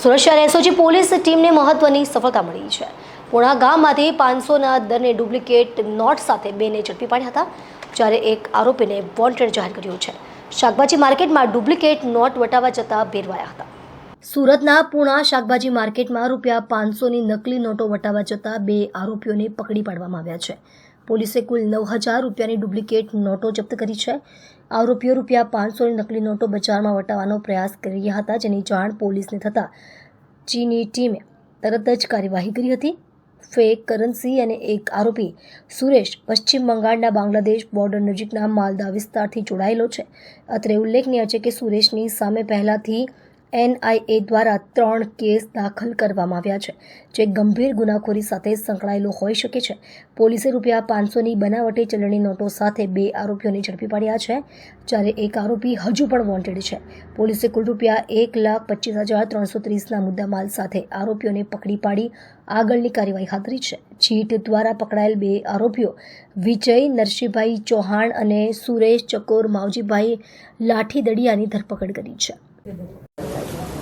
સુરત શહેર SOG police ટીમને મહત્વની સફળતા મળી છે. પૂણા ગામમાંથી પાંચસોના દરને ડુપ્લિકેટ નોટ સાથે બેને ઝડપી પાડ્યા હતા, જ્યારે એક આરોપીને વોન્ટેડ જાહેર કર્યો છે. શાકભાજી માર્કેટમાં ડુપ્લિકેટ નોટ વટાવા જતા ભેરવાયા હતા. સુરતના પૂણા શાકભાજી માર્કેટમાં રૂપિયા પાંચસોની નકલી નોટો વટાવા જતા બે આરોપીઓને પકડી પાડવામાં આવ્યા છે. પોલીસે કુલ નવ હજાર રૂપિયાની ડુપ્લિકેટ નોટો જપ્ત કરી છે. આરોપીઓ રૂપિયા પાંચસોની નકલી નોટો બજારમાં વટાવવાનો પ્રયાસ કરી રહ્યા હતા, જેની જાણ પોલીસને થતાં ચીની ટીમે તરત જ કાર્યવાહી કરી હતી. ફેક કરન્સી અને એક આરોપી સુરેશ પશ્ચિમ બંગાળના બાંગ્લાદેશ બોર્ડર નજીકના માલદા વિસ્તારથી જોડાયેલો છે. અત્રે ઉલ્લેખનીય છે કે સુરેશની સામે પહેલાથી એનઆઈએ દ્વારા ત્રણ કેસ દાખલ કરવામાં આવ્યા છે, જે ગંભીર ગુનાખોરી સાથે સંકળાયેલો હોઈ શકે છે. પોલીસે રૂપિયા પાંચસોની બનાવટી ચલણી નોટો સાથે બે આરોપીઓને ઝડપી પાડ્યા છે, જ્યારે એક આરોપી હજુ પણ વોન્ટેડ છે. પોલીસે કુલ રૂપિયા એક લાખ પચીસ હજાર ત્રણસો ત્રીસના મુદ્દામાલ સાથે આરોપીઓને પકડી પાડી આગળની કાર્યવાહી હાથ ધરી છે. ચીટ દ્વારા પકડાયેલ બે આરોપીઓ વિજય નરસિંહભાઈ ચૌહાણ અને સુરેશ ચકોર માવજીભાઈ લાઠીદડિયાની ધરપકડ કરી છે.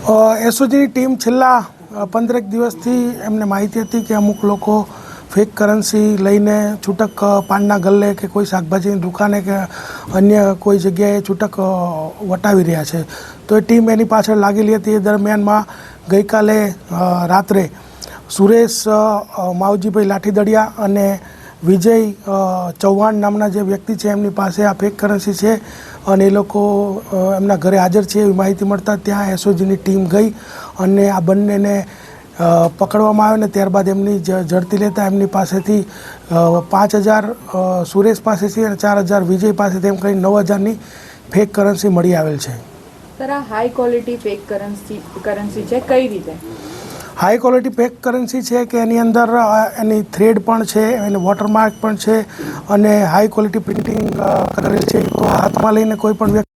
એસઓજીની ટીમ છેલ્લા પંદરેક દિવસથી એમને માહિતી હતી કે અમુક લોકો ફેક કરન્સી લઈને છૂટક પાનના ગલ્લે કે કોઈ શાકભાજીની દુકાને કે અન્ય કોઈ જગ્યાએ છૂટક વટાવી રહ્યા છે. તો એ ટીમ એની પાછળ લાગેલી હતી. એ દરમિયાનમાં ગઈકાલે રાત્રે સુરેશ માવજીભાઈ લાઠીદડિયા અને વિજય ચૌહાણ નામના જે વ્યક્તિ છે, એમની પાસે આ ફેક કરન્સી છે. અને એ લોકો એમના ઘરે હાજર છે, એવી માહિતી મળતા ત્યાં એસઓજીની ટીમ ગઈ અને આ બંનેને પકડવામાં આવ્યો ને ત્યારબાદ એમની ઝડપી લેતા એમની પાસેથી પાંચ હજાર સુરેશ પાસેથી અને ચાર હજાર વિજય પાસેથી એમ કરીને નવ હજારની ફેક કરન્સી મળી આવેલ છે. સર, આ high quality fake currency currency છે? કઈ રીતે? હાઈ ક્વોલિટી પેક કરન્સી છે કે એની અંદર એની થ્રેડ પણ છે, એની વોટરમાર્ક પણ છે અને હાઈ ક્વોલિટી પ્રિન્ટિંગ કરેલ છે. હાથમાં લઈને કોઈ પણ વ્યક્તિ